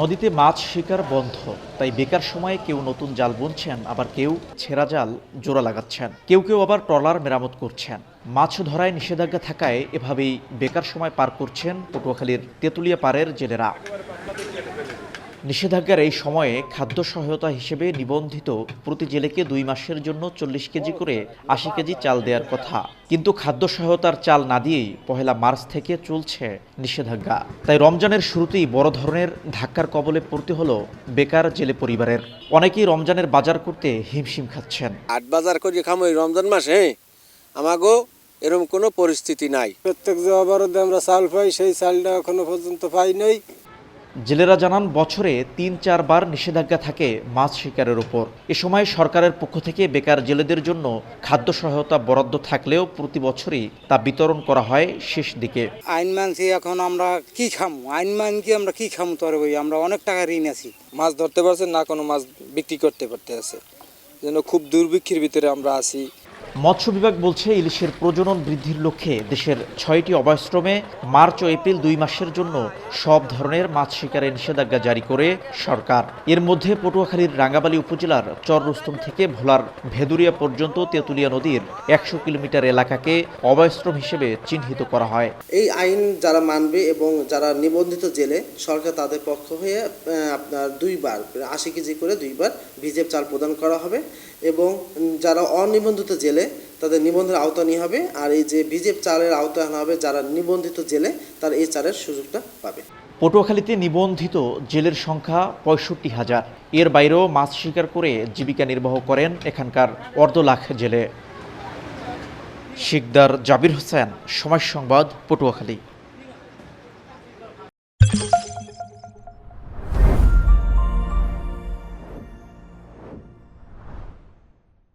নদীতে মাছ শিকার বন্ধ, তাই বেকার সময়ে কেউ নতুন জাল বুনছেন, আবার কেউ ছেঁড়া জাল জোড়া লাগাচ্ছেন। কেউ কেউ আবার ট্রলার মেরামত করছেন। মাছ ধরায় নিষেধাজ্ঞা থাকায় এভাবেই বেকার সময় পার করছেন পটুয়াখালীর তেঁতুলিয়া পাড়ের জেলেরা। নিষেধাজ্ঞার এই সময়ে খাদ্য সহায়তা হিসেবে নিবন্ধিত প্রতি জেলেকে দুই মাসের জন্য চল্লিশ কেজি করে আশি কেজি চাল দেওয়ার কথা। কিন্তু খাদ্য সহায়তার চাল না দিয়েই পহেলা মার্চ থেকে চলছে নিষেধাজ্ঞা। তাই রমজানের শুরুতেই বড় ধরনের ধাক্কার কবলে পড়তে হলো বেকার জেলে পরিবারের। অনেকেই রমজানের বাজার করতে হিমশিম খাচ্ছেন। আট বাজার করে খামো এই রমজান মাসে আমাগো এরকম কোনো পরিস্থিতি নাই। প্রত্যেক যে আমরা চাল পাই সেই চালটা এখনও পর্যন্ত পাই নাই। জেলেরা জানান, বছরে তিন চারবার নিষেধাজ্ঞা থাকে মাছ শিকারের উপর। এ সময় সরকারের পক্ষ থেকে বেকার জেলেদের জন্য খাদ্য সহায়তা বরাদ্দ থাকলেও প্রতি বছরই তা বিতরণ করা হয় শেষ দিকে। আইন মানছি, এখন আমরা কি খামু? আইন মান কি আমরা কি খামু তোর বই? আমরা অনেক টাকা ঋণ আছি। মাছ ধরতে পারছে না, কোনো মাছ বিক্রি করতে পারতে আছে। যেন খুব দুর্ভিক্ষের ভিতরে আমরা আছি। মৎস্য বিভাগ বলছে ইলিশের প্রজনন বৃদ্ধির লক্ষ্যে দেশের ছয়টি অভয়াশ্রমে মার্চ ও এপ্রিল দুই মাসের জন্য সব ধরনের মাছ শিকারের নিষেধাজ্ঞা জারি করে সরকার। এর মধ্যে পটুয়াখালীর রাঙ্গাবালী উপজেলার চর রুস্তম থেকে ভোলার ভেদুরিয়া পর্যন্ত তেঁতুলিয়া নদীর একশো কিলোমিটার এলাকাকে অভয়াশ্রম হিসেবে চিহ্নিত করা হয়। এই আইন যারা মানবে এবং যারা নিবন্ধিত জেলে, সরকার তাদের পক্ষ হয়ে আপনার দুইবার আশি কেজি করে দুইবার ভিজেপ চাল প্রদান করা হবে। এবং যারা অনিবন্ধিত জেলে, তাদের নিবন্ধনের আওতা নিয়ে হবে। আর এই যে ভিজেপ চালের আওতা আনা হবে, যারা নিবন্ধিত জেলে, তারা এই চালের সুযোগটা পাবে। পটুয়াখালীতে নিবন্ধিত জেলের সংখ্যা পঁয়ষট্টি হাজার। এর বাইরেও মাছ শিকার করে জীবিকা নির্বাহ করেন এখানকার অর্ধ লাখ জেলে। শিকদার জাবির হোসেন, সময় সংবাদ, পটুয়াখালী।